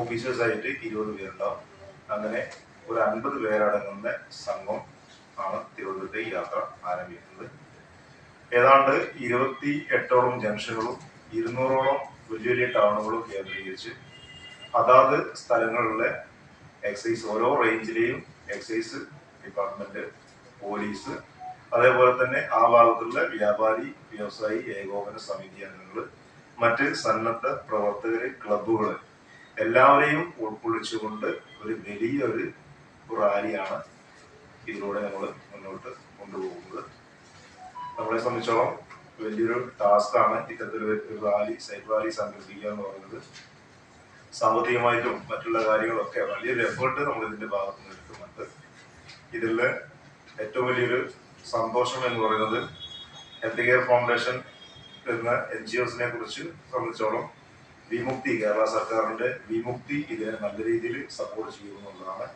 ഓഫീസേഴ്സായിട്ട് ഇരുപത് പേരുണ്ടാവും. അങ്ങനെ ഒരു അൻപത് പേരടങ്ങുന്ന സംഘം ആണ് തിരുവനന്തപുരത്തെ യാത്ര ആരംഭിക്കുന്നത്. ഏതാണ്ട് ഇരുപത്തി എട്ടോളം ജംഗ്ഷനുകളും ഇരുന്നൂറോളം വലിയ വലിയ ടൗണുകളും കേന്ദ്രീകരിച്ച് അതാത് സ്ഥലങ്ങളിലെ എക്സൈസ് ഓരോ റേഞ്ചിലെയും എക്സൈസ് ഡിപ്പാർട്ട്മെന്റ് പോലീസ് അതേപോലെ തന്നെ ആ ഭാഗത്തുള്ള വ്യാപാരി വ്യവസായി ഏകോപന സമിതി അംഗങ്ങൾ മറ്റ് സന്നദ്ധ പ്രവർത്തകര് ക്ലബ്ബുകൾ എല്ലാവരെയും ഉൾക്കൊള്ളിച്ചുകൊണ്ട് ഒരു വലിയൊരു റാലിയാണ് ഇതിലൂടെ നമ്മൾ മുന്നോട്ട് കൊണ്ടുപോകുന്നത്. നമ്മളെ സംബന്ധിച്ചോളം വലിയൊരു ടാസ്ക്കാണ് ഇത്തരത്തിലൊരു റാലി സൈബർ റാലി സംഘടിപ്പിക്കുക എന്ന് പറയുന്നത്. സാമ്പത്തികമായിട്ടും മറ്റുള്ള കാര്യങ്ങളൊക്കെ വലിയൊരു എഫേർട്ട് നമ്മൾ ഇതിന്റെ ഭാഗത്ത് നിന്ന് എടുക്കുന്നുണ്ട്. ഇതിൽ ഏറ്റവും വലിയൊരു സന്തോഷം എന്ന് പറയുന്നത് ഹെൽത്ത് കെയർ ഫൗണ്ടേഷൻ എന്ന എൻ ജി ഒസിനെ കുറിച്ച് സംബന്ധിച്ചോളം വിമുക്തി കേരള സർക്കാരിന്റെ വിമുക്തി ഇതിനെ നല്ല രീതിയിൽ സപ്പോർട്ട് ചെയ്യുന്നുള്ളതാണ്